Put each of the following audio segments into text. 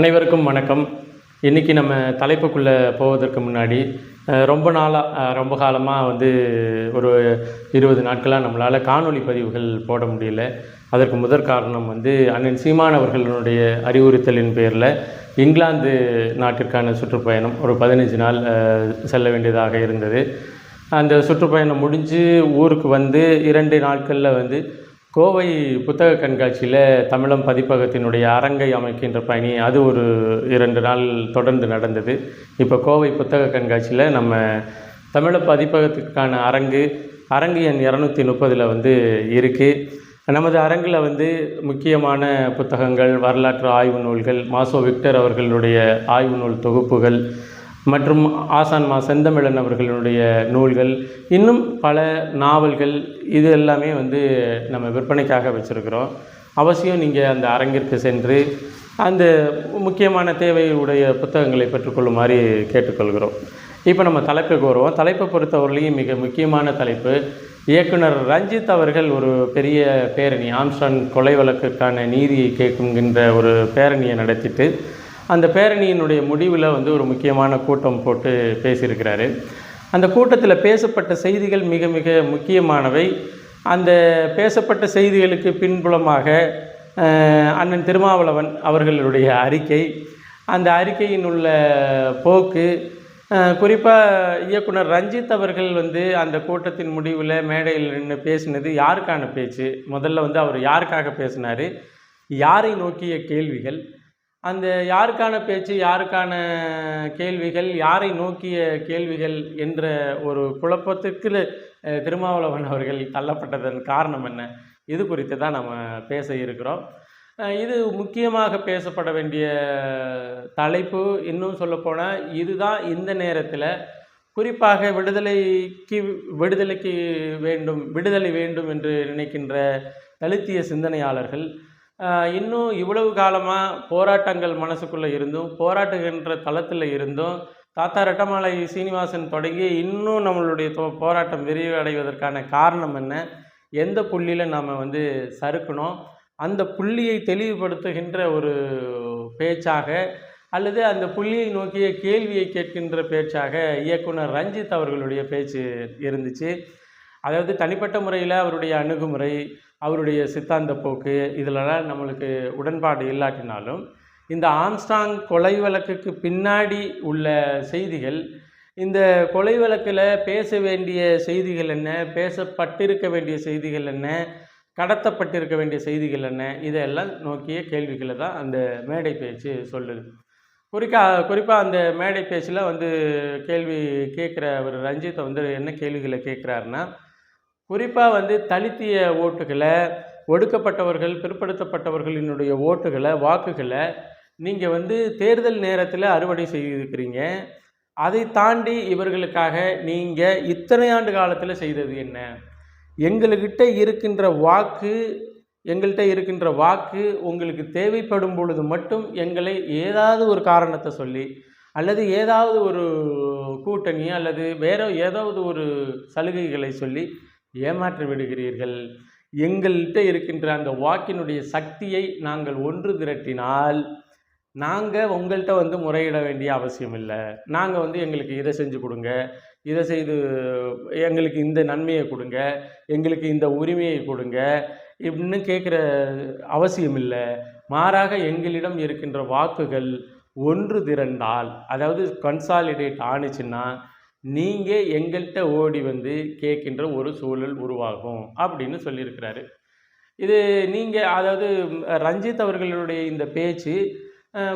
அனைவருக்கும் வணக்கம். இன்றைக்கி நம்ம தலைப்புக்குள்ளே போவதற்கு முன்னாடி ரொம்ப நாளாக ரொம்ப காலமாக வந்து ஒரு இருபது நாட்களாக நம்மளால் காணொலி பதிவுகள் போட முடியல. அதற்கு முதற் காரணம் வந்து அண்ணன் சீமான் அவர்களுடைய அறிவுறுத்தலின் பேரில் இங்கிலாந்து நாட்டிற்கான சுற்றுப்பயணம் ஒரு பதினஞ்சு நாள் செல்ல வேண்டியதாக இருந்தது. அந்த சுற்றுப்பயணம் முடிஞ்சு ஊருக்கு வந்து இரண்டு நாட்களில் வந்து கோவை புத்தக கண்காட்சியில் தமிழம் பதிப்பகத்தினுடைய அரங்கை அமைக்கின்ற பணி அது ஒரு இரண்டு நாள் தொடர்ந்து நடந்தது. இப்போ கோவை புத்தக கண்காட்சியில் நம்ம தமிழ பதிப்பகத்துக்கான அரங்கு அரங்கு எண் இரநூத்தி முப்பதில் வந்து இருக்குது நமது அரங்கில் வந்து முக்கியமான புத்தகங்கள் வரலாற்று ஆய்வு நூல்கள் மாசோ விக்டர் அவர்களுடைய ஆய்வு நூல் தொகுப்புகள் மற்றும் ஆசான் மா செந்தமிழன் அவர்களுடைய நூல்கள் இன்னும் பல நாவல்கள் இது எல்லாமே வந்து நம்ம விற்பனைக்காக வச்சுருக்கிறோம். அவசியம் நீங்கள் அந்த அரங்கிற்கு சென்று அந்த முக்கியமான தேவையுடைய புத்தகங்களை பெற்றுக்கொள்ளுமாறு கேட்டுக்கொள்கிறோம். இப்போ நம்ம தலைப்புக்கு வருவோம் தலைப்பை பொறுத்தவரையிலையும் மிக முக்கியமான தலைப்பு இயக்குனர் ரஞ்சித் அவர்கள் ஒரு பெரிய பேரணி ஆம்ஸ்டான் கொலை வழக்குக்கான நீதியை கேட்குங்கின்ற ஒரு பேரணியை நடத்திட்டு அந்த பேரணியினுடைய முடிவில் வந்து ஒரு முக்கியமான கூட்டம் போட்டு பேசியிருக்கிறாரு. அந்த கூட்டத்தில் பேசப்பட்ட செய்திகள் மிக மிக முக்கியமானவை. அந்த பேசப்பட்ட செய்திகளுக்கு பின்புலமாக அண்ணன் திருமாவளவன் அவர்களுடைய அறிக்கை அந்த அறிக்கையின் உள்ள போக்கு குறிப்பாக இயக்குனர் ரஞ்சித் அவர்கள் வந்து அந்த கூட்டத்தின் முடிவில் மேடையில் நின்று பேசினது யாருக்கான பேச்சு? முதல்ல வந்து அவர் யாருக்காக பேசினார்? யாரை நோக்கிய கேள்விகள்? அந்த யாருக்கான பேச்சு யாருக்கான கேள்விகள் யாரை நோக்கிய கேள்விகள் என்ற ஒரு குழப்பத்திற்கு திருமாவளவன் அவர்கள் தள்ளப்பட்டதன் காரணம் என்ன? இது குறித்து தான் நம்ம பேச இருக்கிறோம். இது முக்கியமாக பேசப்பட வேண்டிய தலைப்பு. இன்னும் சொல்லப்போனால் இதுதான் இந்த நேரத்தில் குறிப்பாக விடுதலைக்கு விடுதலைக்கு வேண்டும் விடுதலை வேண்டும் என்று நினைக்கின்ற தலித்திய சிந்தனையாளர்கள் இன்னும் இவ்வளவு காலமாக போராட்டங்கள் மனசுக்குள்ளே இருந்தும் போராட்டுகின்ற தளத்தில் இருந்தும் தாத்தா ரெட்டமாலை சீனிவாசன் தொடங்கி இன்னும் நம்மளுடைய போராட்டம் விரிவடைவதற்கான காரணம் என்ன? எந்த புள்ளியில் நாம் வந்து சறுக்கணும்? அந்த புள்ளியை தெளிவுபடுத்துகின்ற ஒரு பேச்சாக அல்லது அந்த புள்ளியை நோக்கிய கேள்வியை கேட்கின்ற பேச்சாக இயக்குனர் ரஞ்சித் அவர்களுடைய பேச்சு இருந்துச்சு. அதாவது தனிப்பட்ட முறையில் அவருடைய அணுகுமுறை அவருடைய சித்தாந்த போக்கு இதிலெல்லாம் நம்மளுக்கு உடன்பாடு இல்லாட்டினாலும் இந்த ஆம்ஸ்டாங் கொலை வழக்குக்கு பின்னாடி உள்ள செய்திகள் இந்த கொலை வழக்கில் பேச வேண்டிய செய்திகள் என்ன பேசப்பட்டிருக்க வேண்டிய செய்திகள் என்ன கடத்தப்பட்டிருக்க வேண்டிய செய்திகள் என்ன இதெல்லாம் நோக்கிய கேள்விகளை தான் அந்த மேடை பேச்சு சொல்லுது. குறிக்கா குறிப்பாக அந்த மேடை பேச்சில் வந்து கேள்வி கேட்குற ஒரு ரஞ்சித்தை வந்து என்ன கேள்விகளை கேட்குறாருன்னா குறிப்பாக வந்து தலித்திய ஓட்டுகளை ஒடுக்கப்பட்டவர்கள் பிற்படுத்தப்பட்டவர்களினுடைய ஓட்டுகளை வாக்குகளை நீங்கள் வந்து தேர்தல் நேரத்தில் அறுவடை செய்திருக்கிறீங்க. அதை தாண்டி இவர்களுக்காக நீங்கள் இத்தனை ஆண்டு காலத்தில் செய்தது என்ன? எங்கள்கிட்ட இருக்கின்ற வாக்கு எங்கள்கிட்ட இருக்கின்ற வாக்கு உங்களுக்கு தேவைப்படும் பொழுது மட்டும் எங்களை ஏதாவது ஒரு காரணத்தை சொல்லி அல்லது ஏதாவது ஒரு கூட்டணி அல்லது வேறு ஏதாவது ஒரு சலுகைகளை சொல்லி ஏமாற்றி விடுகிறீர்கள். எங்கள்கிட்ட இருக்கின்ற அந்த வாக்கினுடைய சக்தியை நாங்கள் ஒன்று திரட்டினால் நாங்கள் உங்கள்கிட்ட வந்து முறையிட வேண்டிய அவசியம் இல்லை. நாங்கள் வந்து எங்களுக்கு இதை செஞ்சு கொடுங்க. இதை செய்து எங்களுக்கு இந்த நன்மையை கொடுங்க. எங்களுக்கு இந்த உரிமையை கொடுங்க. இப்படின்னு கேட்குற அவசியம் இல்லை. மாறாக எங்களிடம் இருக்கின்ற வாக்குகள் ஒன்று திரண்டால் அதாவது கன்சாலிடேட் ஆணுச்சுன்னா நீங்கள் எங்கள்கிட்ட ஓடி வந்து கேட்கின்ற ஒரு சூழல் உருவாகும் அப்படின்னு சொல்லியிருக்கிறாரு. இது நீங்கள் அதாவது ரஞ்சித் அவர்களுடைய இந்த பேச்சு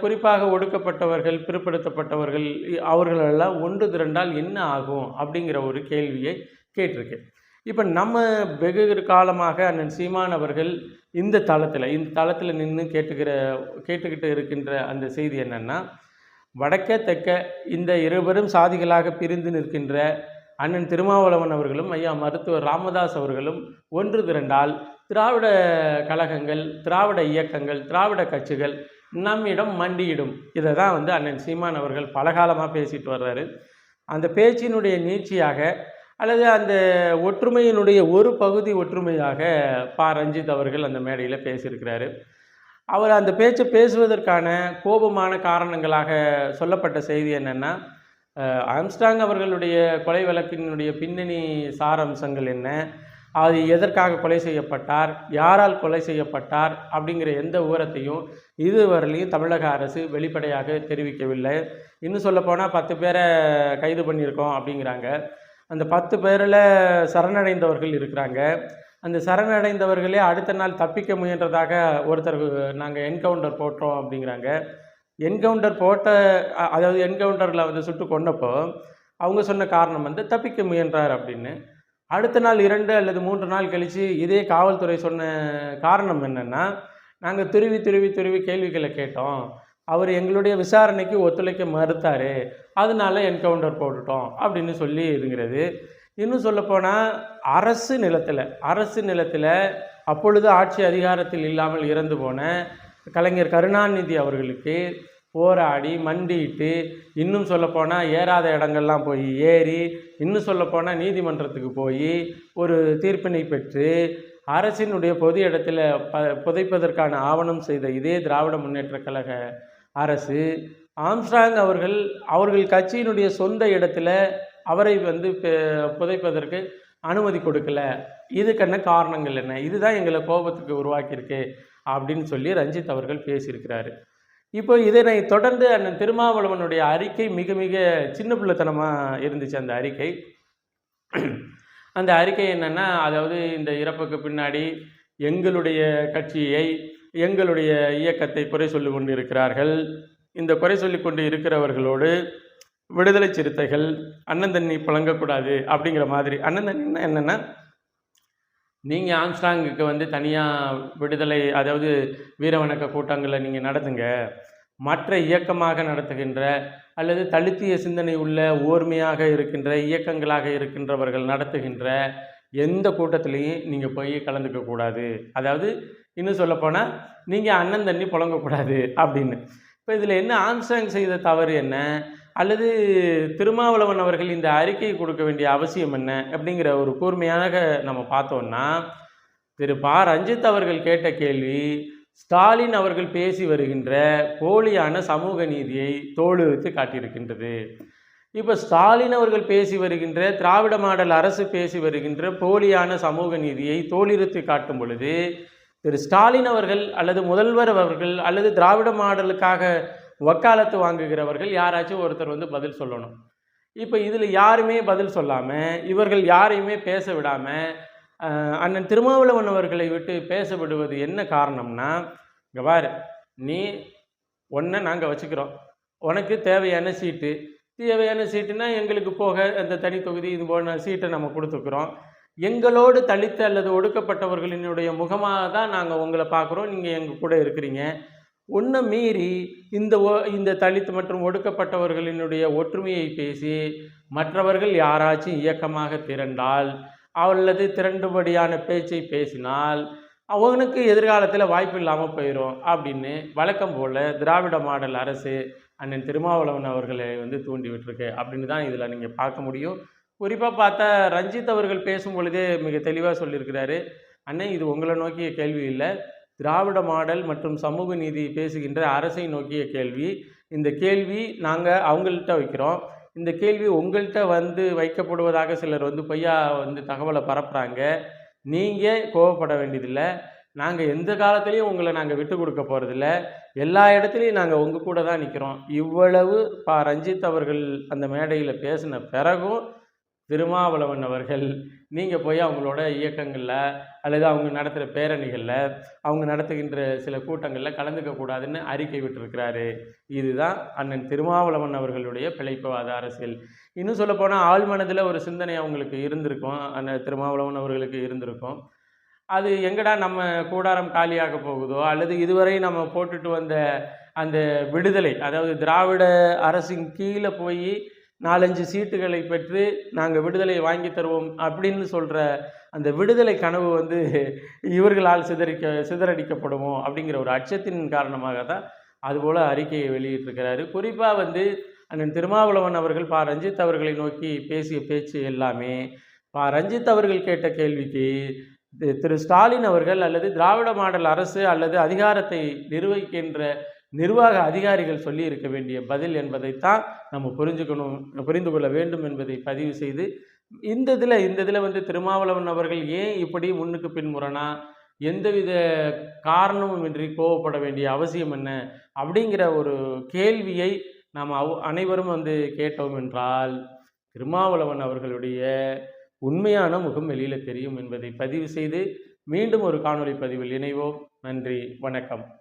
குறிப்பாக ஒடுக்கப்பட்டவர்கள் பிற்படுத்தப்பட்டவர்கள் இ- அவர்களெல்லாம் ஒன்று திரண்டால் என்ன ஆகும் அப்படிங்கிற ஒரு கேள்வியை கேட்டிருக்கு. இப்போ நம்ம வெகு காலமாக அண்ணன் சீமான் அவர்கள் இந்த தளத்தில் இந்த தளத்தில் நின்று கேட்டுக்கிற கேட்டுக்கிட்டு இருக்கின்ற அந்த செய்தி என்னென்னா வடக்க தெற்க இந்த இருவரும் சாதிகளாக பிரிந்து நிற்கின்ற அண்ணன் திருமாவளவன் அவர்களும் ஐயா மருத்துவர் ராமதாஸ் அவர்களும் ஒன்று திரண்டால் திராவிட கழகங்கள் திராவிட இயக்கங்கள் திராவிட கட்சிகள் நம்மிடம் மண்டியிடும். இதை தான் வந்து அண்ணன் சீமான் அவர்கள் பலகாலமாக பேசிட்டு வர்றாரு. அந்த பேச்சினுடைய நீட்சியாக அல்லது அந்த ஒற்றுமையினுடைய ஒரு பகுதி ஒற்றுமையாக பா. ரஞ்சித் அவர்கள் அந்த மேடையில் பேசியிருக்கிறாரு. அவர் அந்த பேச்சை பேசுவதற்கான கோபமான காரணங்களாக சொல்லப்பட்ட செய்தி என்னென்னா ஆம்ஸ்டாங் அவர்களுடைய கொலை வழக்கினுடைய பின்னணி சாரம்சங்கள் என்ன அது எதற்காக கொலை செய்யப்பட்டார் யாரால் கொலை செய்யப்பட்டார் அப்படிங்கிற எந்த விவரத்தையும் இதுவரையிலையும் தமிழக அரசு வெளிப்படையாக தெரிவிக்கவில்லை. இன்னும் சொல்லப்போனால் பத்து பேரை கைது பண்ணியிருக்கோம் அப்படிங்கிறாங்க. அந்த பத்து பேரில் சரணடைந்தவர்கள் இருக்கிறாங்க. அந்த சரணடைந்தவர்களே அடுத்த நாள் தப்பிக்க முயன்றதாக ஒருத்தர் நாங்கள் என்கவுண்டர் போட்டோம் அப்படிங்கிறாங்க. என்கவுண்டர் போட்ட அதாவது என்கவுண்டரில் வந்து சுட்டு கொண்டப்போ அவங்க சொன்ன காரணம் வந்து தப்பிக்க முயன்றார் அப்படின்னு. அடுத்த நாள் இரண்டு அல்லது மூன்று நாள் கழித்து இதே காவல்துறை சொன்ன காரணம் என்னென்னா நாங்கள் துருவி துருவி துருவி கேள்விகளை கேட்டோம். அவர் எங்களுடைய விசாரணைக்கு ஒத்துழைக்க மறுத்தார். அதனால என்கவுண்டர் போட்டுட்டோம் அப்படின்னு சொல்லி இதுங்கிறது இன்னும் சொல்லப்போனால் அரசு நிலத்தில் அரசு நிலத்தில் அப்பொழுது ஆட்சி அதிகாரத்தில் இல்லாமல் இறந்து போன கலைஞர் கருணாநிதி அவர்களுக்கு போராடி மண்டியிட்டு இன்னும் சொல்லப்போனால் ஏறாத இடங்கள்லாம் போய் ஏறி இன்னும் சொல்லப்போனால் நீதிமன்றத்துக்கு போய் ஒரு தீர்ப்பினை பெற்று அரசினுடைய பொது இடத்துல ப புதைப்பதற்கான ஆவணம் செய்த இதே திராவிட முன்னேற்ற கழக அரசு ஆம்ஸ்டாங் அவர்கள் அவர்கள் கட்சியினுடைய சொந்த இடத்துல அவரை வந்து புதைப்பதற்கு அனுமதி கொடுக்கல. இதுக்கென்ன காரணங்கள் என்ன? இதுதான் எங்களை கோபத்துக்கு உருவாக்கியிருக்கு அப்படின்னு சொல்லி ரஞ்சித் அவர்கள் பேசியிருக்கிறாரு. இப்போ இதனை தொடர்ந்து அண்ணன் திருமாவளவனுடைய அறிக்கை மிக மிக சின்ன பிள்ளைத்தனமாக இருந்துச்சு அந்த அறிக்கை. அந்த அறிக்கை என்னென்னா அதாவது இந்த இறப்புக்கு பின்னாடி எங்களுடைய கட்சியை எங்களுடைய இயக்கத்தை குறை சொல்லி கொண்டு இருக்கிறார்கள் இந்த குறை சொல்லி கொண்டு இருக்கிறவர்களோடு விடுதலை சிறுத்தைகள் அண்ணன் தண்ணி புழங்கக்கூடாது அப்படிங்கிற மாதிரி. அண்ணன் தண்ணின்னா என்னென்னா நீங்கள் ஆம்ஸ்டாங்குக்கு வந்து தனியாக விடுதலை அதாவது வீரவணக்க கூட்டங்களை நீங்கள் நடத்துங்க. மற்ற இயக்கமாக நடத்துகின்ற அல்லது தலித்திய சிந்தனை உள்ள ஓர்மையாக இருக்கின்ற இயக்கங்களாக இருக்கின்றவர்கள் நடத்துகின்ற எந்த கூட்டத்திலையும் நீங்கள் போய் கலந்துக்கக்கூடாது அதாவது இன்னும் சொல்லப்போனால் நீங்கள் அண்ணன் தண்ணி புழங்கக்கூடாது அப்படின்னு. இப்போ இதில் என்ன ஆம்ஸ்டாங் செய்த தவறு என்ன? அல்லது திருமாவளவன் அவர்கள் இந்த அறிக்கை கொடுக்க வேண்டிய அவசியம் என்ன அப்படிங்கிற ஒரு கூர்மையாக நம்ம பார்த்தோம்னா திரு ப. ரஞ்சித் அவர்கள் கேட்ட கேள்வி ஸ்டாலின் அவர்கள் பேசி வருகின்ற போலியான சமூக நீதியை தோலுரித்து காட்டியிருக்கின்றது. இப்போ ஸ்டாலின் அவர்கள் பேசி வருகின்ற திராவிட மாடல் அரசு பேசி வருகின்ற போலியான சமூக நீதியை தோலிறுத்து காட்டும் பொழுது திரு ஸ்டாலின் அவர்கள் அல்லது முதல்வர் அவர்கள் அல்லது திராவிட மாடலுக்காக வக்காலத்து வாங்குகிறவர்கள் யாராச்சும் ஒருத்தர் வந்து பதில் சொல்லணும். இப்போ இதில் யாருமே பதில் சொல்லாமல் இவர்கள் யாரையுமே பேச விடாமல் அண்ணன் திருமாவளவன் அவர்களை விட்டு பேச விடுவது என்ன காரணம்னா இங்கே பாரு நீ ஒன்றை நாங்கள் வச்சுக்கிறோம். உனக்கு தேவையான சீட்டு. தேவையான சீட்டுனா எங்களுக்கு போக அந்த தனி தொகுதி இது போன சீட்டை நம்ம கொடுத்துக்கிறோம். எங்களோடு தலித்த அல்லது ஒடுக்கப்பட்டவர்களினுடைய முகமாக தான் நாங்கள் உங்களை பார்க்குறோம். நீங்கள் எங்கள் கூட இருக்கிறீங்க. ஒன்றை மீறி இந்த ஒ- இந்த தலித் மற்றும் ஒடுக்கப்பட்டவர்களினுடைய ஒற்றுமையை பேசி மற்றவர்கள் யாராச்சும் இயக்கமாக திரண்டால் அல்லது திரண்டுபடியான பேச்சை பேசினால் அவனுக்கு எதிர்காலத்தில் வாய்ப்பு இல்லாமல் போயிடும் அப்படின்னு வழக்கம் போல் திராவிட மாடல் அரசு அண்ணன் திருமாவளவன் அவர்களை வந்து தூண்டி விட்டுருக்கு. அப்படின்னு தான் இதில் நீங்கள் பார்க்க முடியும். குறிப்பாக பார்த்தா ரஞ்சித் அவர்கள் பேசும் பொழுதே மிக தெளிவாக சொல்லியிருக்கிறாரு. அண்ணன் இது உங்களை நோக்கிய கேள்வி இல்லை. திராவிட மாடல் மற்றும் சமூக நீதி பேசுகின்ற அரசை நோக்கிய கேள்வி. இந்த கேள்வி நாங்கள் அவங்கள்ட்ட வைக்கிறோம். இந்த கேள்வி உங்கள்கிட்ட வந்து வைக்கப்படுவதாக சிலர் வந்து பொய்யா வந்து தகவலை பரப்புகிறாங்க நீங்கள் கோவப்பட வேண்டியதில்லை. நாங்கள் எந்த காலத்துலேயும் உங்களை நாங்கள் விட்டு கொடுக்க போகிறதில்ல எல்லா இடத்துலையும் நாங்கள் உங்கள் கூட தான் நிற்கிறோம் இவ்வளவு பா ரஞ்சித் அவர்கள் அந்த மேடையில் பேசின பிறகும் திருமாவளவன் அவர்கள் நீங்கள் போய் அவங்களோட இயக்கங்களில் அல்லது அவங்க நடத்துகிற பேரணிகளில் அவங்க நடத்துகின்ற சில கூட்டங்களில் கலந்துக்க கூடாதுன்னு அறிக்கை விட்டுருக்கிறாரு. இதுதான் அண்ணன் திருமாவளவன் அவர்களுடைய பிழைப்புவாத அரசியல். இன்னும் சொல்லப்போனால் ஆழ்மனதில் ஒரு சிந்தனை அவங்களுக்கு இருந்திருக்கும். அண்ணன் திருமாவளவன் அவர்களுக்கு இருந்திருக்கும். அது எங்கடா நம்ம கூடாரம் காலியாக போகுதோ அல்லது இதுவரை நம்ம போட்டுட்டு வந்த அந்த விடுதலை அதாவது திராவிட அரசின் கீழே போய் நாலஞ்சு சீட்டுகளை பெற்று நாங்கள் விடுதலையை வாங்கி தருவோம் அப்படின்னு சொல்கிற அந்த விடுதலை கனவு வந்து இவர்களால் சிதறிக்க சிதறடிக்கப்படுமோ அப்படிங்கிற ஒரு அச்சத்தின் காரணமாக தான் அதுபோல் அறிக்கையை வெளியிட்டிருக்கிறாரு. குறிப்பாக வந்து அண்ணன் திருமாவளவன் அவர்கள் பா. ரஞ்சித் அவர்களை நோக்கி பேசிய பேச்சு எல்லாமே பா. ரஞ்சித் அவர்கள் கேட்ட கேள்விக்கு தி- திரு. ஸ்டாலின் அவர்கள் அல்லது திராவிட மாடல் அரசு அல்லது அதிகாரத்தை நிர்வகிக்கின்ற நிர்வாக அதிகாரிகள் சொல்லி இருக்க வேண்டிய பதில் என்பதைத்தான் நம்ம புரிஞ்சுக்கணும் புரிந்து கொள்ள வேண்டும் என்பதை பதிவு செய்து இந்த இதில் இந்த இதில் வந்து திருமாவளவன் அவர்கள் ஏன் இப்படி முன்னுக்கு பின்முரணா எந்தவித காரணமும் இன்றி கோவப்பட வேண்டிய அவசியம் என்ன அப்படிங்கிற ஒரு கேள்வியை நாம் அவ் அனைவரும் வந்து கேட்டோம் என்றால் திருமாவளவன் அவர்களுடைய உண்மையான முகம் வெளியில் தெரியும் என்பதை பதிவு செய்து மீண்டும் ஒரு காணொளி பதிவில் இணைவோம். நன்றி வணக்கம்.